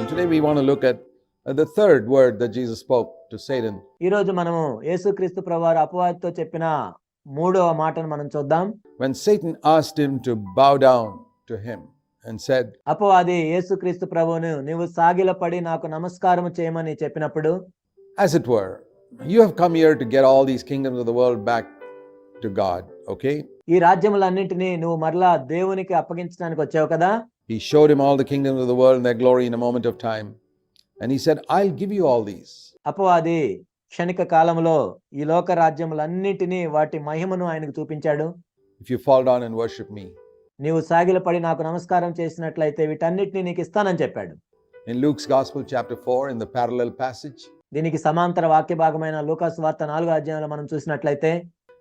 And today we want to look at uh, the third word that Jesus spoke to Satan. ఈ రోజు మనము యేసుక్రీస్తు ప్రభువారు అపవాదితో చెప్పిన మూడవ మాటను మనం చూద్దాం When Satan asked him to bow down to him and said, అపవాది యేసుక్రీస్తు ప్రభువును నీవు సాగిలపడి నాకు నమస్కారం చేయమని చెప్పినప్పుడు as it were, you have come here to get all these kingdoms of the world back to God, okay? ఈ రాజ్యములన్నింటినీ నువ్వు మరలా దేవునికి అప్పగించడానికి వచ్చావు కదా He showed him all the kingdoms of the world and their glory in a moment of time. And he said, I'll give you all these. అపవాది క్షణిక కాలంలో ఈ లోక రాజ్యములన్నింటినీ వాటి మహిమను ఆయనకు చూపించాడు if you fall down and worship me. నీవు సాగిలపడి నాకు నమస్కారం చేసినట్లయితే వీటన్నిటిని నీకు ఇస్తానని చెప్పాడు In Luke's Gospel, chapter 4, in the parallel passage, దీనికి సమాంతర వాక్య భాగమైన లూకాసు వార్త నాలుగో అధ్యాయంలో మనం చూసినట్లయితే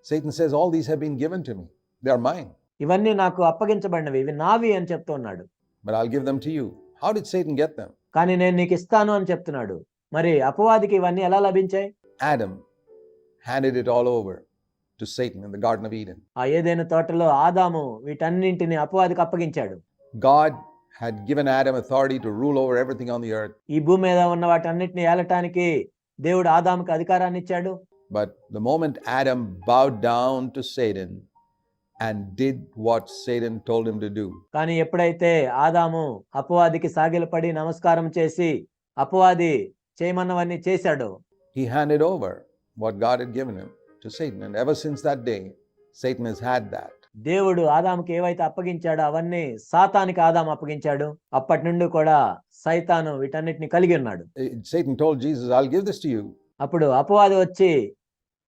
Satan says, All these have been given to me. They are mine, ఇవన్నీ నాకు అప్పగించబడినవి ఇవి నావి అని చెప్తూ ఉన్నాడు but I'll give them to you. How did Satan get them? కానీ నేను నీకు ఇస్తాను అని చెప్తున్నాడు మరి అపవాదికి ఇవన్నీ ఎలా లభించాయి Adam handed it all over to Satan in the Garden of Eden. ఆ ఏదైనా తోటలో ఆదాము వీటన్నింటిని అపవాదికి అప్పగించాడు God had given Adam authority to rule over everything on the earth, ఈ భూమి మీద ఉన్న వాటన్నిటిని ఏలటానికి దేవుడు ఆదాముకి అధికారాన్ని ఇచ్చాడు but the moment Adam bowed down to Satan and did what Satan told him to do, కానీ ఎప్పుడైతే ఆదాము అపవాదికి సాగిలపడి నమస్కారం చేసి అపవాది చేయమన్నవన్నీ చేశాడో he handed over what God had given him to Satan. And ever since that day, Satan has had that. దేవుడు ఆదాముకి ఏవైతే అప్పగించాడో అవన్నీ సాతానికి ఆదాము అప్పగించాడు అప్పటి నుండి కూడా సైతాను వీటన్నిటిని కలిగి ఉన్నాడు Uh, Satan told Jesus, I'll give this to you అప్పుడు అపవాది వచ్చి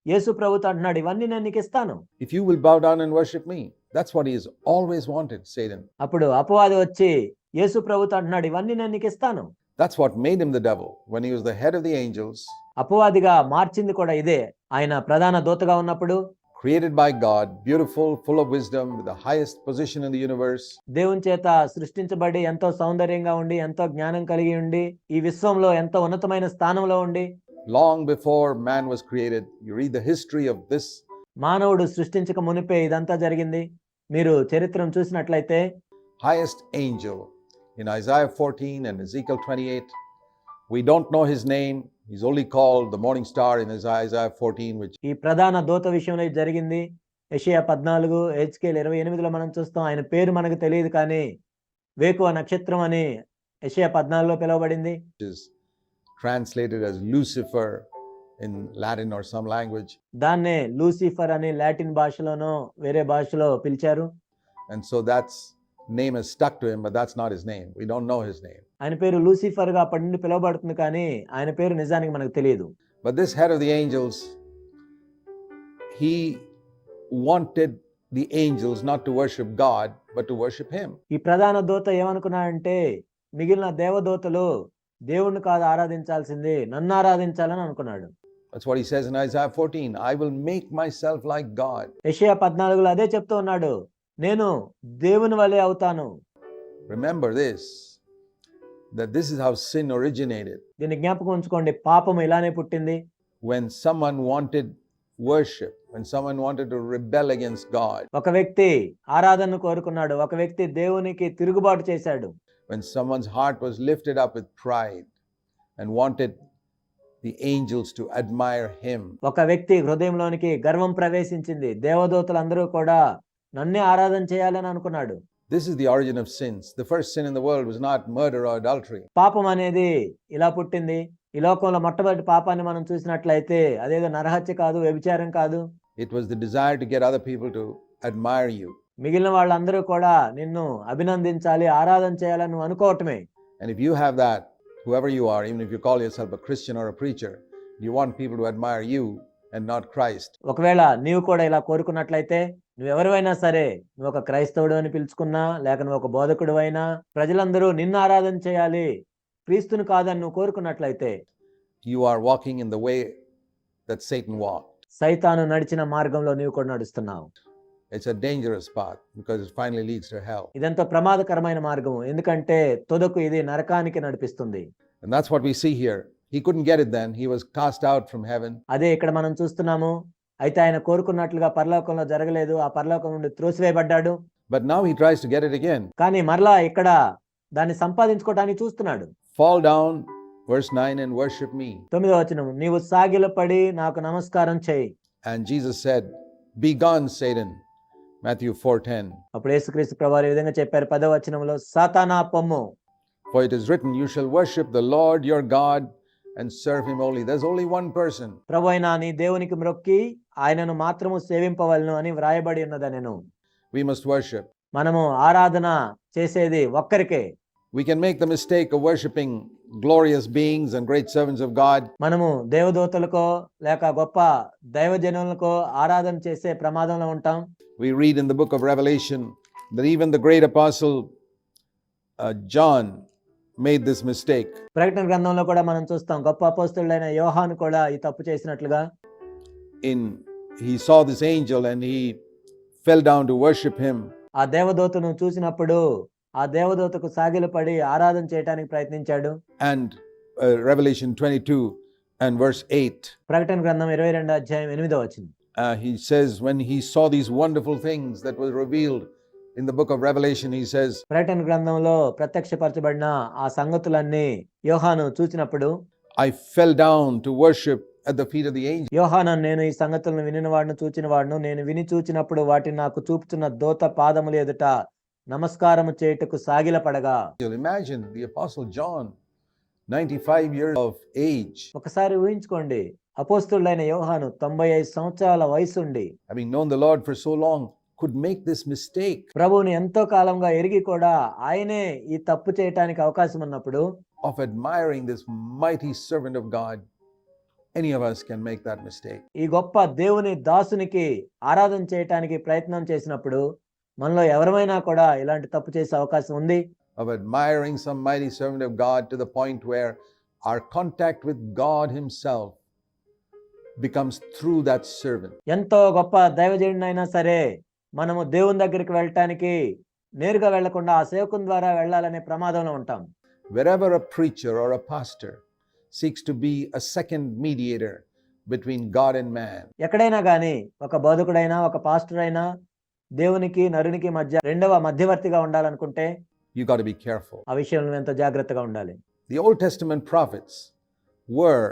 యేసు ప్రభుతో అంటున్నాడు ఇవన్నీ నేను నీకు ఇస్తాను you will bow down and worship me. That's what he has always wanted, Satan. అప్పుడు అపవాది వచ్చి యేసు ప్రభుతో అంటున్నాడు ఇవన్నీ నేను నీకు ఇస్తాను That's what made him the devil. When he was the head of the angels, అపవాదిగా మార్చింది కూడా ఇదే ఆయన ప్రధాన దూతగా ఉన్నప్పుడు created by God, beautiful, full of wisdom, with the highest position in the universe, దేవుని చేత సృష్టించబడి ఎంతో సౌందర్యంగా ఉండి ఎంతో జ్ఞానం కలిగి ఉండి ఈ విశ్వంలో ఎంతో ఉన్నతమైన స్థానంలో ఉండి long before man was created you read the history of this మానవుడు సృష్టించక మునిపే ఇదంతా జరిగింది. మీరు చరిత్రను చూసినట్లయితే highest angel in Isaiah fourteen and Ezekiel twenty eight we don't know his name is only call the morning star in Isaiah fourteen which ఈ ప్రధాన దూత విషయంలో ఇది జరిగింది. ఏషియా పద్నాలుగు హెచ్కేల్ ఇరవై ఎనిమిదిలో మనం చూస్తాం. ఆయన పేరు మనకు తెలియదు కానీ వేకువ నక్షత్రం అని ఏషియా పద్నాలుగులో పిలువబడింది. Translated as Lucifer in Latin or some language. దాన్నే లూసిఫర్ అని లాటిన్ భాషలోనో వేరే భాషలో పిలిచారు And so that's name is stuck to him, but that's not his name. We don't know his name. ఆయన పేరు లూసిఫర్గా అప్పటి నుండి పిలువబడుతుంది కానీ ఆయన పేరు నిజానికి మనకు తెలియదు But this head of the angels, he wanted the angels not to worship God, but to worship him. ఈ ప్రధాన దూత ఏమనుకున్నాడంటే మిగిలిన దేవదూతలు దేవుణ్ణి కాదు ఆరాధించాల్సింది నన్ను ఆరాధించాలని అనుకున్నాడు That's what he says in Isaiah 14. I will make myself like God. యెషయా పద్నాలుగులో అదే చెప్తూ ఉన్నాడు నేను దేవుని వలె అవుతాను Remember this that this is how sin originated. దీన్ని జ్ఞాపకం ఉంచుకోండి పాపం ఇలానే పుట్టింది When someone wanted worship, when someone wanted to rebel against God, ఒక వ్యక్తి ఆరాధనను కోరుకున్నాడు ఒక వ్యక్తి దేవునికి తిరుగుబాటు చేశాడు when someone's heart was lifted up with pride and wanted the angels to admire him, ఒక వ్యక్తి హృదయంలోనికి గర్వం ప్రవేశించింది దేవదూతలందరూ కూడా నన్నే ఆరాధన చేయాలని అనుకున్నాడు this is the origin of sins. The first sin in the world was not murder or adultery. పాపం అనేది ఇలా పుట్టింది ఈ లోకంలో మొట్టమొదటి పాపాన్ని మనం చూసినట్లయితే అదేదో నరహత్య కాదు వ్యభిచారం కాదు It was the desire to get other people to admire you. మిగిలిన వాళ్ళందరూ కూడా నిన్ను అభినందించాలి ఆరాధన చేయాలని నువ్వు అనుకోవటమే And if you have that, whoever you are, even if you call yourself a Christian or a preacher, you want people to admire you and not Christ. ఒకవేళ నీవు కూడా ఇలా కోరుకున్నట్లయితే నువ్వెవరివైనా సరే నువ్వు ఒక క్రైస్తవుడు అని పిలుచుకున్నా లేక నువ్వు ఒక బోధకుడు అయినా ప్రజలందరూ నిన్ను ఆరాధన చేయాలి క్రీస్తుని కాదని నువ్వు కోరుకున్నట్లయితే You are walking in the way that Satan walked. సైతాను నడిచిన మార్గంలో నీవు కూడా నడుస్తున్నావు It's a dangerous path because it finally leads to hell. ఇదెంతో ప్రమాదకరమైన మార్గం ఎందుకంటే తుదకు ఇది నరకానికి నడిపిస్తుంది And that's what we see here. He couldn't get it then. He was cast out from heaven. అదే ఇక్కడ మనం చూస్తున్నాము అయితే ఆయన కోరుకున్నట్లుగా పరలోకంలో జరగలేదు ఆ పరలోకం నుండి త్రోసివేయబడ్డాడు But now he tries to get it again. కానీ మరలా ఇక్కడ దాన్ని సంపాదించుకోవటానికి చూస్తున్నాడు fall down, verse 9, and worship me. తొమ్మిదో వచనం నీవు సాగిలపడి నాకు నమస్కారం చేయి And Jesus said, Be gone, Satan. Matthew 4:10. అప్పుడు యేసుక్రీస్తు ప్రభువారు ఈ విధంగా చెప్పారు పదో వచనంలో సాతానా పొమ్ము For it is written, You shall worship the Lord your God and serve him only. There's only one person. ప్రభు అయిన నీ దేవునికి మ్రొక్కి ఆయనను మాత్రము సేవింపవలను అని వ్రాయబడి ఉన్నదనెను We must worship. మనము ఆరాధన చేసేది ఒక్కరికే We can make the mistake of worshiping glorious beings and great servants of God, మనము దేవదూతలకో లేక గొప్ప దైవజనులకో ఆరాధన చేసే ప్రమాదంలో ఉంటాం We read in the book of Revelation that even the great apostle uh, John made this mistake. ప్రకటన గ్రంథంలో కూడా మనం చూస్తాం గొప్ప అపోస్తుడైన యోహాను కూడా ఈ తప్పు చేసినట్లుగా In he saw this angel and he fell down to worship him. ఆ దేవదూతను చూసినప్పుడు ఆ దేవదూతకు సాగిలపడి ఆరాధన చేయడానికి ప్రయత్నించాడు. And uh, Revelation 22 and verse 8, ప్రకటన గ్రంథం ఇరవై రెండు అధ్యాయం ఎనిమిదో వచ్చింది. Uh, he says, when he saw these wonderful things that were revealed in the book of Revelation, he says, ప్రకటన గ్రంథంలో ప్రత్యక్షపరచబడిన ఆ సంగతులన్నీ యోహాను చూసినప్పుడు I fell down to worship at the feet of the angel. యోహాను నేను ఈ సంగతులను వినిన వాడును చూచిన వాడును నేను విని చూచినప్పుడు వాటిని నాకు చూపుతున్న దోత పాదములు ఎదుట నమస్కారము చేయటకు సాగిల పడగా imagine the apostle John 95 years of age ఒకసారి ఊహించుకోండి అపోస్తలుడైన యోహాను 95 సంవత్సరాల వయసు ఉండి having known the Lord for so long could make this mistake ప్రభువుని ఎంతో కాలంగా ఎరిగి కూడా ఆయనే ఈ తప్పు చేయడానికి అవకాశం ఉన్నప్పుడు of admiring this mighty servant of God any of us can make that mistake. ఈ గొప్ప దేవుని దాసునికి ఆరాధన చేయడానికి ప్రయత్నం చేసినప్పుడు మనలో ఎవరమైనా కూడా ఇలాంటి తప్పు చేసే అవకాశం ఉంది Of admiring some mighty servant of God to the point where our contact with God Himself becomes through that servant. ఎంతో గొప్ప దైవజనుడైనా సరే మనము దేవుని దగ్గరికి వెళ్ళటానికి నేరుగా వెళ్ళకుండా ఆ సేవకుని ద్వారా వెళ్ళాలనే ప్రమాదంలో ఉంటాం Wherever a preacher or a pastor seeks to be a second mediator between God and man, ఎక్కడైనా కానీ ఒక బోధకుడైనా ఒక పాస్టర్ అయినా దేవునికి నరునికి మధ్య రెండవ మధ్యవర్తిగా ఉండాలనుకుంటే యు గాట్ బి కేర్ఫుల్ ఆ విషయంలో ఎంత జాగ్రత్తగా ఉండాలి. The Old Testament prophets were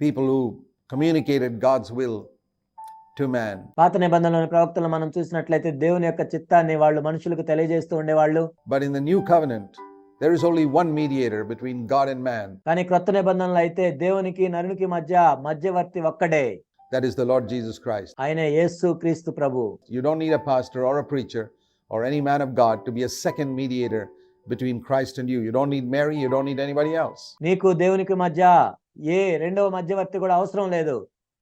people who communicated God's will to man పాత నిబంధనలోని ప్రవక్తలు మనం చూసినట్లయితే దేవుని యొక్క చిత్తాన్ని వాళ్ళు మనుషులకు తెలియజేస్తూ ఉండేవాళ్ళు. But in the new covenant there is only one mediator between God and man కానీ క్రొత్త నిబంధనలు అయితే దేవునికి నరునికి మధ్య మధ్యవర్తి ఒక్కడే. That is the Lord Jesus Christ. ఆయనే యేసు క్రీస్తు ప్రభు You don't need a pastor or a preacher or any man of God to be a second mediator between Christ and you. You don't need Mary, you don't need anybody else. నీకు దేవునికి మధ్య ఏ రెండవ మధ్యవర్తి కూడా అవసరం లేదు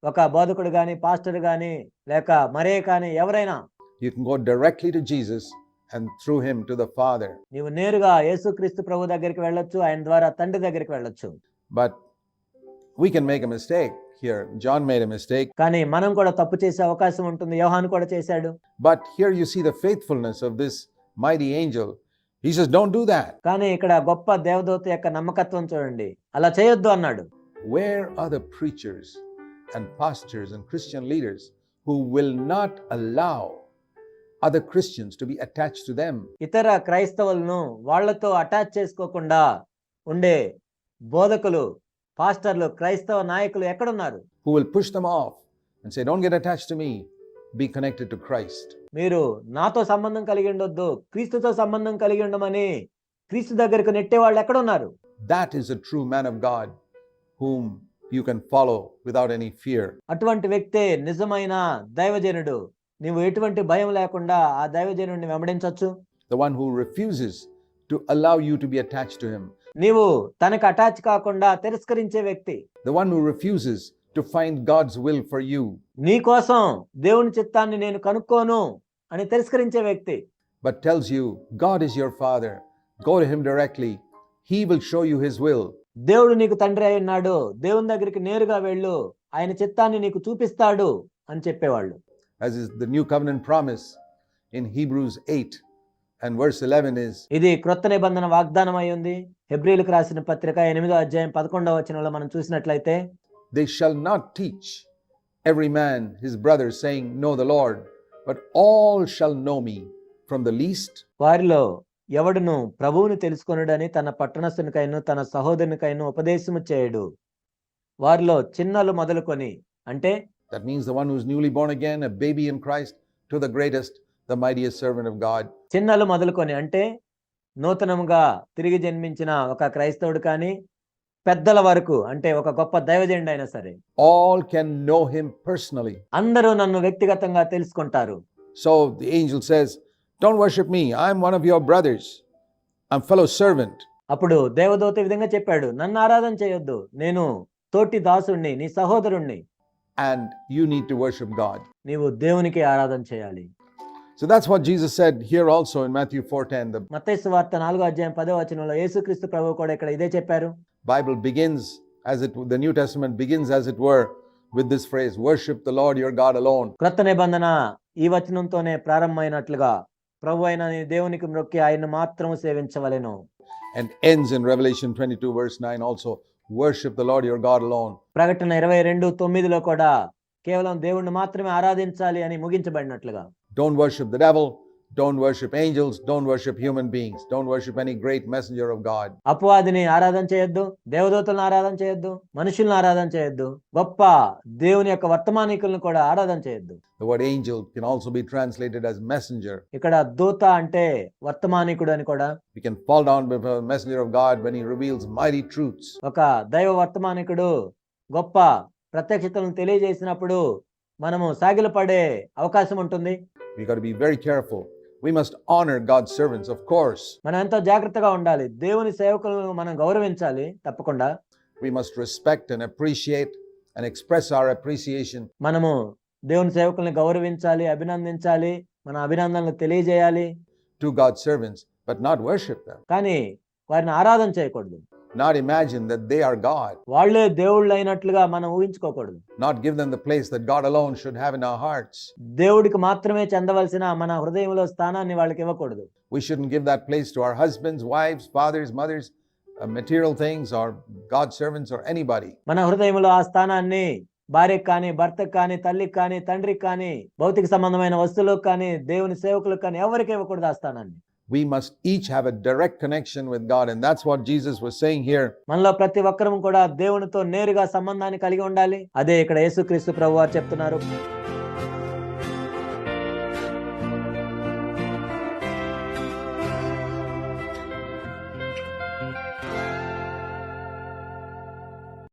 ఒక బోధకుడు గాని పాస్టర్ గాని లేక మరే కానీ ఎవరైనా You can go directly to Jesus and through him to the Father. నీవు నేరుగా యేసుక్రీస్తు ప్రభు దగ్గరికి వెళ్ళొచ్చు ఆయన ద్వారా తండ్రి దగ్గరికి వెళ్ళొచ్చు But we can make a mistake Here. John made a mistake. కానీ మనం కూడా తప్పు చేసే అవకాశం ఉంటుంది యోహాను కూడా చేశాడు But here you see the faithfulness of this mighty angel. He says, Don't do that. కానీ ఇక్కడ గొప్ప దేవదూత యొక్క నమ్మకత్వం చూడండి అలా చేయొద్దు అన్నాడు Where are the preachers and pastors and Christian leaders who will not allow other Christians to be attached to them? ఇతర క్రైస్తవులను వాళ్ళతో అటాచ్ చేసుకోకుండా ఉండే బోధకులు పాస్టర్లు క్రైస్తవ నాయకులు ఎక్కడ ఉన్నారు who will push them off and say don't get attached to me be connected to Christ మీరు నాతో సంబంధం కలిగి ఉండొద్దు క్రీస్తుతో సంబంధం కలిగి ఉండమని క్రీస్తు దగ్గరకు నెట్టే వాళ్ళు ఎక్కడ ఉన్నారు that is a true man of God whom you can follow without any fear అటువంటి వ్యక్తే నిజమైన దైవజనుడు. నీవు ఎటువంటి భయం లేకుండా ఆ దైవజనుడిని వెంబడించవచ్చు the one who refuses to allow you to be attached to him నీవు తనకు అటాచ్ కాకుండా తిరస్కరించే వ్యక్తి. The one who refuses to find God's will for you నీ కోసం దేవుని చిత్తాన్ని నేను కనుక్కోను అని తిరస్కరించే వ్యక్తి. But tells you God is your father go to him directly he will show you his will దేవుడు నీకు తండ్రి అయినాడు దేవుని దగ్గరికి నేరుగా వెళ్ళు. ఆయన చిత్తాన్ని నీకు చూపిస్తాడు అని చెప్పేవాళ్ళు. As is the new covenant promise in hebrews 8 and verse 11 is, ఇది క్రొత్త నిబంధన వాగ్దానం అయి ఉంది హెబ్రిలకు రాసిన పత్రిక ఎనిమిదో అధ్యాయం పదకొండవ వచనంలో మనం చూసినట్లయితే They shall not teach every man his brother, saying, Know the Lord, but all shall know me, from the least వారిలో ఎవడును ప్రభువుని తెలుసుకొనుడని తన పట్టణస్థునికైను తన సహోదరునికైను ఉపదేశము చేయడు వారిలో చిన్నలు మొదలుకొని అంటే That means the one who's newly born again, a baby in Christ, to the greatest, the mightiest servant of God. చిన్నలు మొదలుకొని అంటే నూతనముగా తిరిగి జన్మించిన ఒక క్రైస్తవుడు కానీ పెద్దల వరకు అంటే ఒక గొప్ప దైవజనుడు అయినా సరే All can know him personally. అందరూ నన్ను వ్యక్తిగతంగా తెలుసుకుంటారు So the angel says, Don't worship me. I'm one of your brothers. I'm fellow servant. అప్పుడు దేవదూత విధంగా చెప్పాడు నన్ను ఆరాధన చేయొద్దు నేను తోటి దాసుణ్ణి నీ సహోదరుణ్ణి And you need to worship God. నీవు దేవునికి ఆరాధన చేయాలి So that's what Jesus said here also in Matthew 4:10. The మత్తయి వార్త నాలుగో అధ్యాయం పదో వచనంలో యేసుక్రీస్తు ప్రభు కూడా ఇక్కడ ఇదే చెప్పారు Bible begins as it the New Testament begins as it were with this phrase, worship the Lord your God alone. క్రొత్త నిబంధన ఈ వచనంతోనే ప్రారంభమైనట్లుగా ప్రభు అయిన నీ దేవునికి మ్రొక్కి ఆయన్ను మాత్రము సేవించవలెను And ends in Revelation 22, verse 9 also, worship the Lord your God alone. ప్రకటన ఇరవై రెండు తొమ్మిదిలో కూడా కేవలం దేవుణ్ణి మాత్రమే ఆరాధించాలి అని ముగించబడినట్లుగా Don't worship the devil. Don't worship angels. Don't worship human beings. Don't worship any great messenger of God. అపవాదిని ఆరాధన చేయొద్దు దేవదూతలను ఆరాధన చేయొద్దు మనుషులను ఆరాధన చేయొద్దు గొప్ప దేవుని యొక్క వర్తమానికులను కూడా ఆరాధన చేయొద్దు The word angel can also be translated as messenger. ఇక్కడ దూత అంటే వర్తమానికుడు అని కూడా We can fall down before the messenger of God when he reveals mighty truths. ఒక దైవ వర్తమానికుడు గొప్ప ప్రత్యక్షతలను తెలియజేసినప్పుడు మనము సాగిలపడే అవకాశం ఉంటుంది We got to be very careful. We must honor God's servants, of course. మనం ఎంతో జాగ్రత్తగా ఉండాలి దేవుని సేవకులను మనం గౌరవించాలి తప్పకుండా We must respect and appreciate and express our appreciation మనము దేవుని సేవకుల్ని గౌరవించాలి అభినందించాలి మన అభినందనలు తెలియజేయాలి to God's servants, but not worship them. కానీ వారిని ఆరాధన చేయకూడదు Not imagine that they are God. వాళ్ళే దేవుళ్ళు అయినట్లుగా మనం ఊహించుకోకూడదు Not give them the place that God alone should have in our hearts. దేవుడికి మాత్రమే చెందవలసిన మన హృదయంలో స్థానాన్ని వాళ్ళకి ఇవ్వకూడదు We shouldn't give that place to our husbands, wives, fathers, mothers, uh, material things, or God's servants, or anybody. మన హృదయంలో ఆ స్థానాన్ని భార్యకు కానీ భర్తకు కానీ తల్లికి కానీ తండ్రికి కానీ భౌతిక సంబంధమైన వస్తువులకు కానీ దేవుని సేవకులకు కానీ ఎవరికి ఇవ్వకూడదు ఆ స్థానాన్ని We must each have a direct connection with God, and that's what Jesus was saying here. మనలో ప్రతి ఒక్కరం కూడా దేవునితో నేరుగా సంబంధాన్ని కలిగి ఉండాలి అదే ఇక్కడ యేసుక్రీస్తు ప్రభువారు చెప్తున్నారు